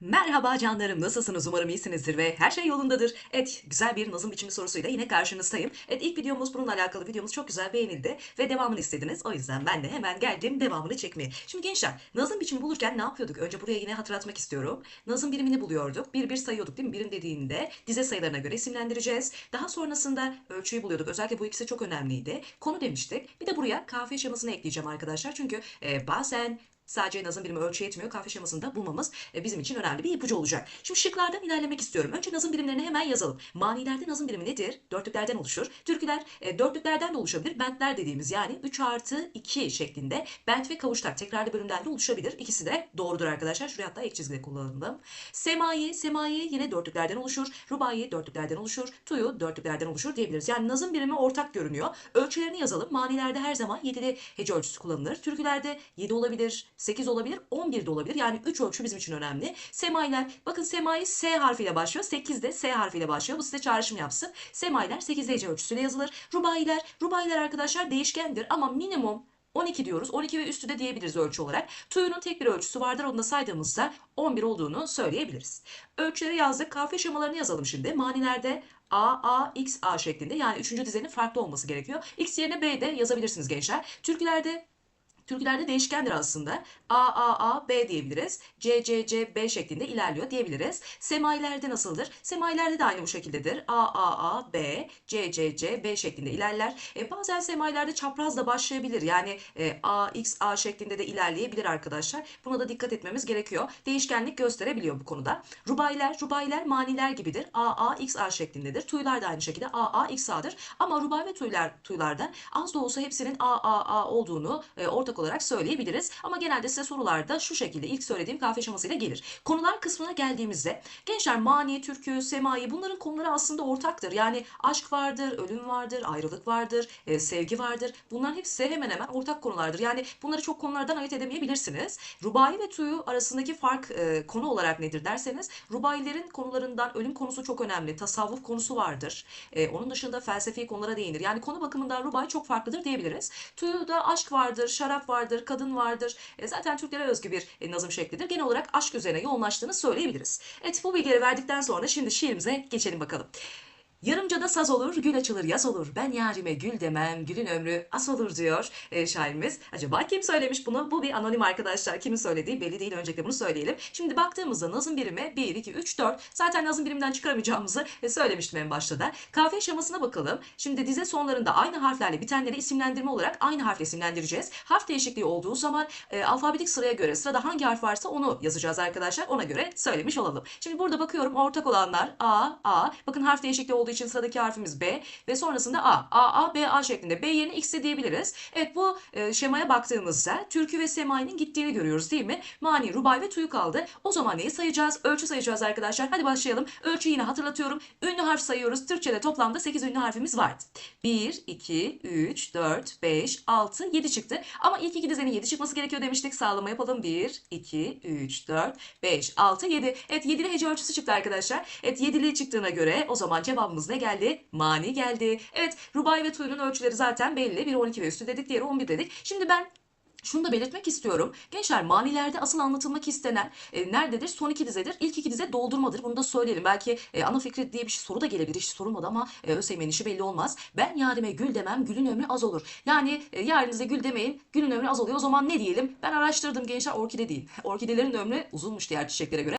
Merhaba canlarım, nasılsınız? Umarım iyisinizdir ve her şey yolundadır. Evet, güzel bir nazım biçimi sorusuyla yine karşınızdayım. Evet, ilk videomuz bununla alakalı videomuz çok güzel beğenildi ve devamını istediniz. O yüzden ben de hemen geldim devamını çekmeye. Şimdi gençler, nazım biçimi bulurken ne yapıyorduk? Önce buraya yine hatırlatmak istiyorum. Nazım birimini buluyorduk. Bir bir sayıyorduk değil mi? Birim dediğinde dize sayılarına göre isimlendireceğiz. Daha sonrasında ölçüyü buluyorduk. Özellikle bu ikisi çok önemliydi. Konu demiştik. Bir de buraya kafiye şemasını ekleyeceğim arkadaşlar. Çünkü e, bazen Sadece nazım birimi ölçü yetmiyor. Kahve şemasını da bulmamız e, bizim için önemli bir ipucu olacak. Şimdi şıklardan ilerlemek istiyorum. Önce nazım birimlerini hemen yazalım. Manilerde nazım birimi nedir? Dörtlüklerden oluşur. Türküler e, dörtlüklerden de oluşabilir. Bentler dediğimiz yani 3 artı 2 şeklinde bent ve kavuşlar tekrarlı bölümden de oluşabilir. İkisi de doğrudur arkadaşlar. Şuraya hatta ek çizgide kullandım. Semai, semai yine dörtlüklerden oluşur. Rubai dörtlüklerden oluşur. Tuyu dörtlüklerden oluşur diyebiliriz. Yani nazım birimi ortak görünüyor. Ölçülerini yazalım. Manilerde her zaman 7'li hece ölçüsü kullanılır. Türkülerde 7 olabilir, 8 olabilir, 11 de olabilir. Yani 3 ölçü bizim için önemli. Semailer, bakın semai S harfiyle başlıyor. 8 de S harfiyle başlıyor. Bu size çağrışım yapsın. Semailer 8 hece ölçüsüyle yazılır. Rubailer, rubailer arkadaşlar değişkendir ama minimum 12 diyoruz. 12 ve üstü de diyebiliriz ölçü olarak. Tuyunun tek bir ölçüsü vardır. Onu da saydığımızda 11 olduğunu söyleyebiliriz. Ölçüleri yazdık. Kafiye şemalarını yazalım şimdi. Manilerde A, A, X, A şeklinde. Yani üçüncü dizenin farklı olması gerekiyor. X yerine B de yazabilirsiniz gençler. Türkülerde Türkülerde değişkendir aslında. A, A, A, B diyebiliriz. C, C, C, B şeklinde ilerliyor diyebiliriz. Semailerde nasıldır? Semailerde de aynı bu şekildedir. A, A, A, B, C, C, C, B şeklinde ilerler. E, bazen semailerde çapraz da başlayabilir. Yani e, A, X, A şeklinde de ilerleyebilir arkadaşlar. Buna da dikkat etmemiz gerekiyor. Değişkenlik gösterebiliyor bu konuda. Rubailer, rubailer maniler gibidir. A, A, X, A şeklindedir. Tuylar da aynı şekilde A, A, X, A'dır. Ama rubai ve tuylar, tuylarda az da olsa hepsinin A, A, A olduğunu e, ortak olarak söyleyebiliriz. Ama genelde size sorularda şu şekilde ilk söylediğim kahve şemasıyla gelir. Konular kısmına geldiğimizde gençler mani, türkü, semai bunların konuları aslında ortaktır. Yani aşk vardır, ölüm vardır, ayrılık vardır, e, sevgi vardır. Bunların hepsi hemen hemen ortak konulardır. Yani bunları çok konulardan ayırt edemeyebilirsiniz. Rubai ve tuyu arasındaki fark e, konu olarak nedir derseniz rubailerin konularından ölüm konusu çok önemli. Tasavvuf konusu vardır. E, onun dışında felsefi konulara değinir. Yani konu bakımından rubai çok farklıdır diyebiliriz. Tuyu'da aşk vardır, şarap vardır, kadın vardır. E, zaten Türklere özgü bir e, nazım şeklidir. Genel olarak aşk üzerine yoğunlaştığını söyleyebiliriz. Evet bu bilgileri verdikten sonra şimdi şiirimize geçelim bakalım. Yarımcada saz olur, gül açılır, yaz olur. Ben yarime gül demem, gülün ömrü as olur diyor e, şairimiz. Acaba kim söylemiş bunu? Bu bir anonim arkadaşlar. Kimin söylediği belli değil. Öncelikle bunu söyleyelim. Şimdi baktığımızda nazım birimi 1, 2, 3, 4. Zaten nazım birimden çıkaramayacağımızı e, söylemiştim en başta da. Kafiye şemasına bakalım. Şimdi dize sonlarında aynı harflerle bitenleri isimlendirme olarak aynı harfle isimlendireceğiz. Harf değişikliği olduğu zaman e, alfabetik sıraya göre sırada hangi harf varsa onu yazacağız arkadaşlar. Ona göre söylemiş olalım. Şimdi burada bakıyorum ortak olanlar A, A. Bakın harf değişikliği olduğu için sıradaki harfimiz B ve sonrasında A. A, A, B, A şeklinde. B yerine X de diyebiliriz. Evet bu e, şemaya baktığımızda türkü ve semai'nin gittiğini görüyoruz değil mi? Mani, rubai ve tuyu kaldı. O zaman neyi sayacağız? Ölçü sayacağız arkadaşlar. Hadi başlayalım. Ölçüyü yine hatırlatıyorum. Ünlü harf sayıyoruz. Türkçe'de toplamda 8 ünlü harfimiz vardı. 1, 2, 3, 4, 5, 6, 7 çıktı. Ama ilk iki dizenin 7 çıkması gerekiyor demiştik. Sağlama yapalım. 1, 2, 3, 4, 5, 6, 7. Evet 7'li hece ölçüsü çıktı arkadaşlar. Evet 7'li çıktığına göre o zaman cevabımız ne geldi? Mani geldi. Evet Rubai ve Tuy'un ölçüleri zaten belli. Biri 12 ve üstü dedik, diğeri 11 dedik. Şimdi ben şunu da belirtmek istiyorum. Gençler manilerde asıl anlatılmak istenen e, nerededir? Son iki dizedir. İlk iki dize doldurmadır. Bunu da söyleyelim. Belki e, ana fikri diye bir şey, soru da gelebilir. Hiç sorulmadı ama e, ÖSYM'nin işi belli olmaz. Ben yarime gül demem, gülün ömrü az olur. Yani e, yarinize gül demeyin, gülün ömrü az oluyor. O zaman ne diyelim? Ben araştırdım gençler orkide değil. Orkidelerin ömrü uzunmuş diğer çiçeklere göre.